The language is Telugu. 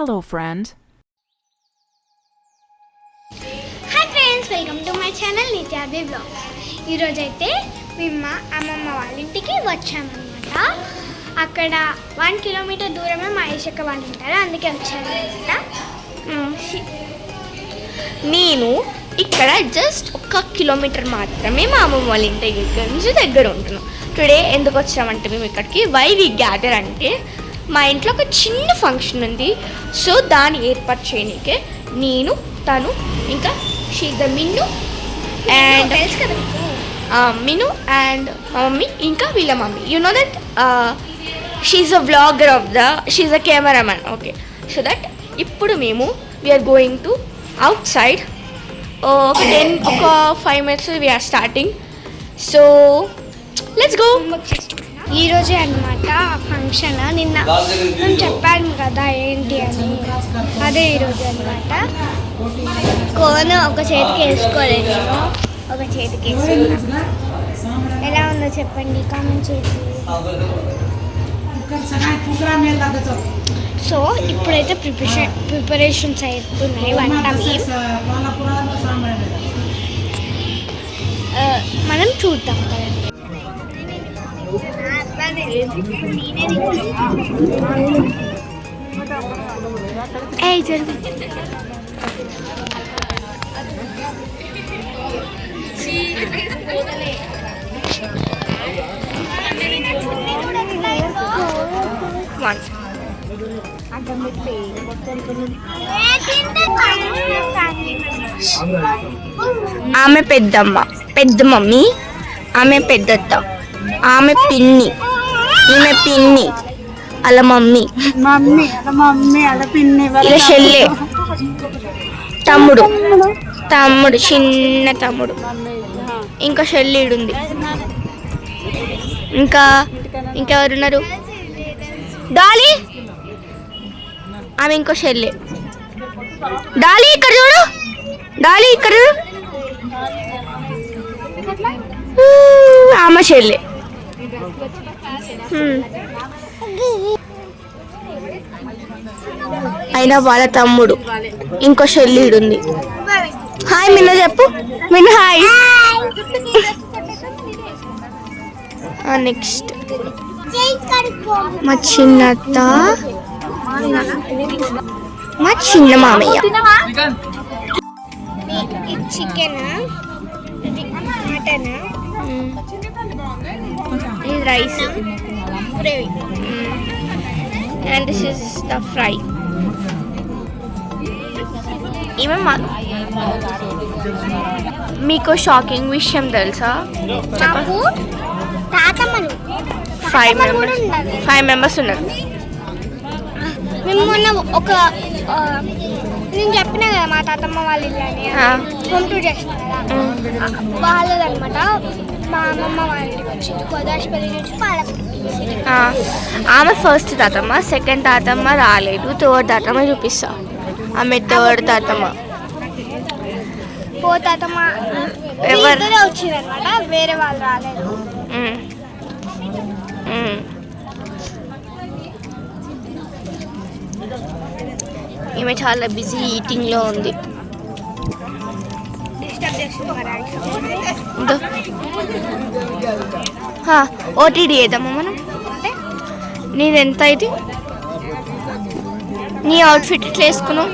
Hello, friend. Hi friends welcome to my channel Nityadi blogs ఈరోజు అయితే మేము మా అమ్మమ్మ వాళ్ళ ఇంటికి వచ్చామన్నమాట. అక్కడ వన్ కిలోమీటర్ దూరమే మా ఐషక్క వాళ్ళు ఉంటారు అందుకే వచ్చామన్నమాట నేను ఇక్కడ జస్ట్ ఒక కిలోమీటర్ మాత్రమే మా అమ్మమ్మ వాళ్ళ ఇంటి దగ్గర నుంచి దగ్గర ఉంటున్నాం. టుడే ఎందుకు వచ్చామంటే మేము ఇక్కడికి వై వి గ్యాదర్ అంటే మా ఇంట్లో ఒక చిన్న ఫంక్షన్ ఉంది. సో దాన్ని ఏర్పాటు చేయనీకే నేను తను ఇంకా షీజ మిన్ను అండ్ తెలుసు కదా మీకు? మిను అండ్ మా మమ్మీ ఇంకా వీళ్ళ mummy. You know that she a vlogger of the she a cameraman okay so that ఇప్పుడు మేము we are going to outside ఒక టెన్ ఒక five minutes we are starting so let's go ఈ రోజే అనమాట ఫంక్షన్ నిన్న నేను చెప్పాను కదా ఏంటి అని. అదే ఈరోజు అనమాట కోన్ ఒక చేతికి వేసుకోలేదు నేను. ఒక చేతికి వేసుకున్నా. ఎలా ఉందో చెప్పండి కామెంట్ చేసి సో ఇప్పుడైతే ప్రిపరేషన్ ప్రిపరేషన్స్ అవుతున్నాయి వంటకి మనం చూద్దాం కదండి ఏ జరుగు ఆమె పెద్దమ్మ పెద్ద మమ్మీ ఆమె పెద్దత్త ఆమె పిన్ని. ఈమె పిన్ని. అలా మమ్మీ. మమ్మీ అలా మమ్మీ అలా పిన్ని ఇలా చెల్లె. తమ్ముడు. తమ్ముడు. చిన్న తమ్ముడు. ఇంకా చెల్లిడుంది. ఇంకా ఇంకెవరున్నారు డాలీ! ఆమె ఇంకో చెల్లె. డాలీ ఇక్కడ చూడు. డాలీ ఇక్కడ చూడు. ఆమె చెల్లె. హ్మ్. అయినా వాళ్ళ తమ్ముడు. ఇంకో చెల్లిడు ఉంది. హాయ్ మిన్న చెప్పు. మిన్న హాయ్. నెక్స్ట్. మా చిన్నత్త. మా చిన్న మామయ్య. చికెన్ మటన్ ఇది rice. Gravy and this is the fry ఈమె మా మీకు షాకింగ్ విషయం తెలుసా ఫైవ్ మెంబర్స్ ఫైవ్ మెంబర్స్ ఉన్నారు మేము మొన్న ఒక నేను చెప్పిన కదా మా తాతమ్మ వాళ్ళ ఇల్లు అని. హోమ్ టూర్ చేసిన కదా వాళ్ళదనమాట మా అమ్మమ్మ వాళ్ళ ఇంటికి వచ్చింది. గోదావరి నుంచి పాలపల్లి ఆ, ఆమె ఫస్ట్ తాతమ్మ సెకండ్ తాతమ్మ రాలేదు. థర్డ్ తాతమ్మ చూపిస్తా. ఆమె థర్డ్ తాతమ్మ. పో తాతమ్మ. ఎవరు? వేరే వాళ్ళు రాలేదు. ఈమె చాలా బిజీ ఈటింగ్లో ఉంది. ఓటీడీ వేద్దామా మనం? నీది ఎంత ఇది నీ అవుట్ఫిట్ ఇట్లా వేసుకున్నావు.